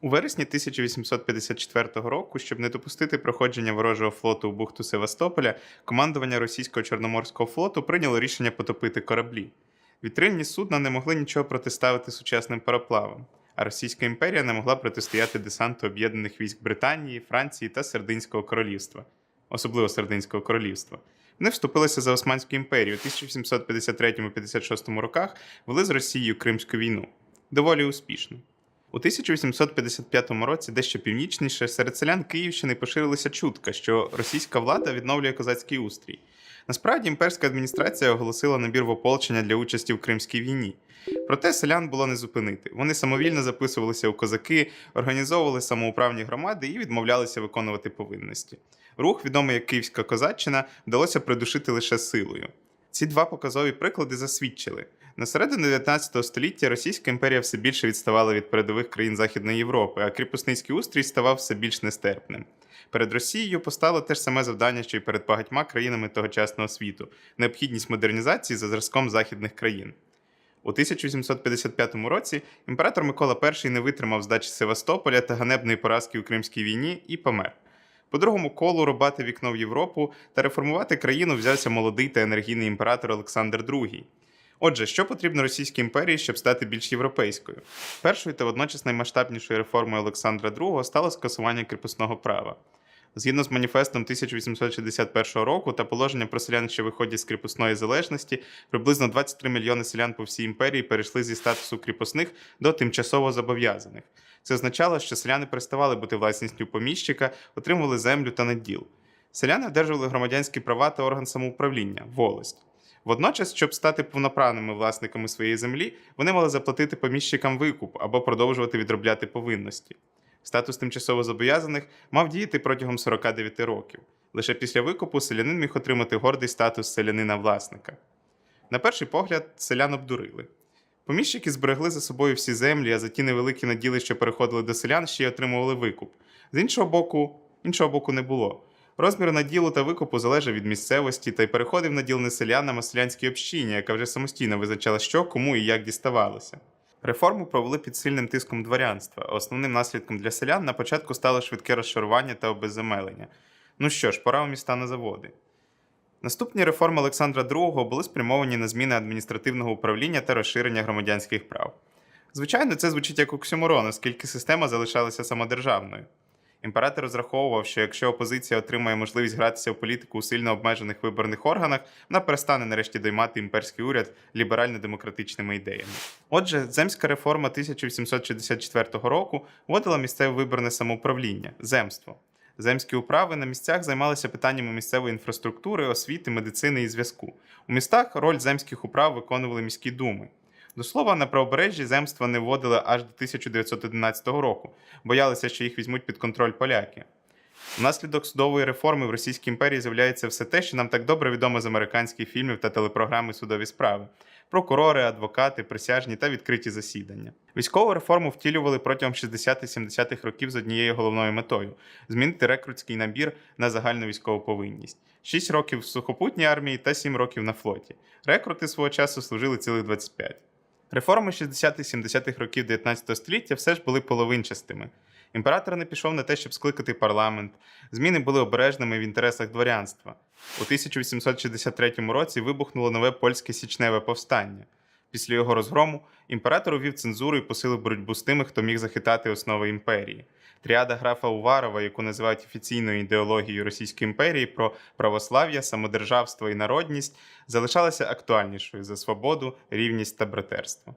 У вересні 1854 року, щоб не допустити проходження ворожого флоту у бухту Севастополя, командування російського чорноморського флоту прийняло рішення потопити кораблі. Вітрильні судна не могли нічого протиставити сучасним пароплавам, а Російська імперія не могла протистояти десанту об'єднаних військ Британії, Франції та Сердинського королівства, особливо Сердинського королівства. Вони вступилися за Османську імперію у 1753-56 роках, вели з Росією Кримську війну. Доволі успішно. У 1855 році, дещо північніше, серед селян Київщини поширилася чутка, що російська влада відновлює козацький устрій. Насправді імперська адміністрація оголосила набір в ополчення для участі в Кримській війні. Проте селян було не зупинити. Вони самовільно записувалися у козаки, організовували самоуправні громади і відмовлялися виконувати повинності. Рух, відомий як Київська козаччина, вдалося придушити лише силою. Ці два показові приклади засвідчили. На середині 19 століття Російська імперія все більше відставала від передових країн Західної Європи, а кріпосницький устрій ставав все більш нестерпним. Перед Росією постало те ж саме завдання, що й перед багатьма країнами тогочасного світу необхідність модернізації за зразком західних країн. У 1855 році імператор Микола І не витримав здачі Севастополя та ганебної поразки у Кримській війні і помер. По другому колу рубати вікно в Європу та реформувати країну взявся молодий та енергійний імператор Олександр II. Отже, що потрібно Російській імперії, щоб стати більш європейською? Першою та водночас наймасштабнішою реформою Олександра II стало скасування кріпосного права. Згідно з маніфестом 1861 року та положенням про селян, що виходять з кріпосної залежності, приблизно 23 мільйони селян по всій імперії перейшли зі статусу кріпосних до тимчасово зобов'язаних. Це означало, що селяни переставали бути власністю поміщика, отримували землю та наділ. Селяни одержували громадянські права та орган самоуправління волость. Водночас, щоб стати повноправними власниками своєї землі, вони мали заплатити поміщикам викуп або продовжувати відробляти повинності. Статус тимчасово зобов'язаних мав діяти протягом 49 років. Лише після викупу селянин міг отримати гордий статус селянина-власника. На перший погляд, селян обдурили. Поміщики зберегли за собою всі землі, а за ті невеликі наділи, що переходили до селян, ще й отримували викуп. З іншого боку, іншого боку не було. Розмір наділу та викупу залежав від місцевості та й переходив наділ не селянам, а селянській общині, яка вже самостійно визначала, що, кому і як діставалося. Реформу провели під сильним тиском дворянства. Основним наслідком для селян на початку стало швидке розшарування та обезземелення. Ну що ж, пора у міста на заводи. Наступні реформи Олександра II були спрямовані на зміни адміністративного управління та розширення громадянських прав. Звичайно, це звучить як оксюморон, оскільки система залишалася самодержавною. Імператор розраховував, що якщо опозиція отримає можливість гратися в політику у сильно обмежених виборних органах, вона перестане нарешті доймати імперський уряд ліберально-демократичними ідеями. Отже, земська реформа 1864 року вводила місцеве виборне самоуправління земство. Земські управи на місцях займалися питаннями місцевої інфраструктури, освіти, медицини і зв'язку. У містах роль земських управ виконували міські думи. До слова, на правобережжі земства не вводили аж до 1911 року, боялися, що їх візьмуть під контроль поляки. Внаслідок судової реформи в Російській імперії з'являється все те, що нам так добре відомо з американських фільмів та телепрограми судові справи: прокурори, адвокати, присяжні та відкриті засідання. Військову реформу втілювали протягом 60-70-х років з однією головною метою змінити рекрутський набір на загальну військову повинність. 6 років в сухопутній армії та 7 років на флоті. Рекрути свого часу служили цілих 25. Реформи 60-70-х років 19 століття все ж були половинчастими. Імператор не пішов на те, щоб скликати парламент. Зміни були обережними в інтересах дворянства. У 1863 році вибухнуло нове польське січневе повстання. Після його розгрому імператор увів цензуру і посилив боротьбу з тими, хто міг захитати основи імперії. Тріада графа Уварова, яку називають офіційною ідеологією Російської імперії про православ'я, самодержавство і народність, залишалася актуальнішою за свободу, рівність та братерство.